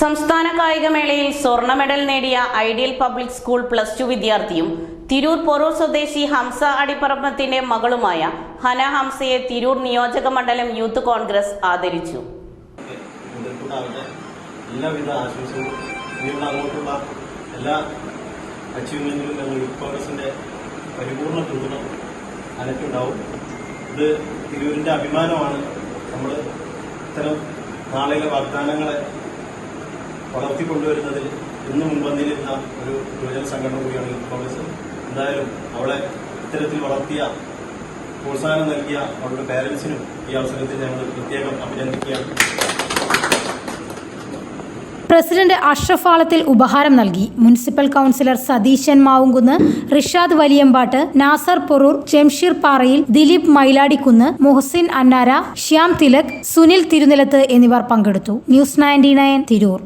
സംസ്ഥാന കായികമേളയിൽ സ്വർണ മെഡൽ നേടിയ ideal public school plus two വിദ്യാർത്ഥിയും തിരൂർ പൊറൂർ സ്വദേശി ഹംസ അടിപ്പറമ്പത്തിന്റെ മകളുമായ ഹന ഹംസയെ തിരൂർ നിയോജക മണ്ഡലം യൂത്ത് കോൺഗ്രസ് ആദരിച്ചു. എല്ലാവിധ എല്ലാ അഭിമാനമാണ്. നമ്മൾ ഇത്തരം നാളിലെ വാഗ്ദാനങ്ങളെ വളർത്തിക്കൊണ്ടുവരുന്നതിൽ ഇന്ന് മുൻപന്തിയിലിരുന്ന ഒരു യുവജന സംഘടന കൂടിയാണ് യൂത്ത് കോൺഗ്രസ്. എന്തായാലും അവളെ ഇത്തരത്തിൽ വളർത്തിയ പ്രോത്സാഹനം നൽകിയ അവളുടെ പേരൻസിനും ഈ അവസരത്തിൽ ഞങ്ങൾ പ്രത്യേകം അഭിനന്ദിക്കുകയാണ്. പ്രസിഡന്റ് അഷ്റഫ് ആളത്തിൽ ഉപഹാരം നൽകി. മുനിസിപ്പൽ കൗൺസിലർ സതീശൻ മാവുംകുന്ന് റിഷാദ് വലിയമ്പാട്ട് നാസർ പൊറൂർ ജംഷീർ പാറയിൽ ദിലീപ് മൈലാടിക്കുന്ന് മുഹസിൻ അന്നാര ശ്യാം തിലക് സുനിൽ തിരുനിലത്ത് എന്നിവർ പങ്കെടുത്തു. News ninety nine Tirur.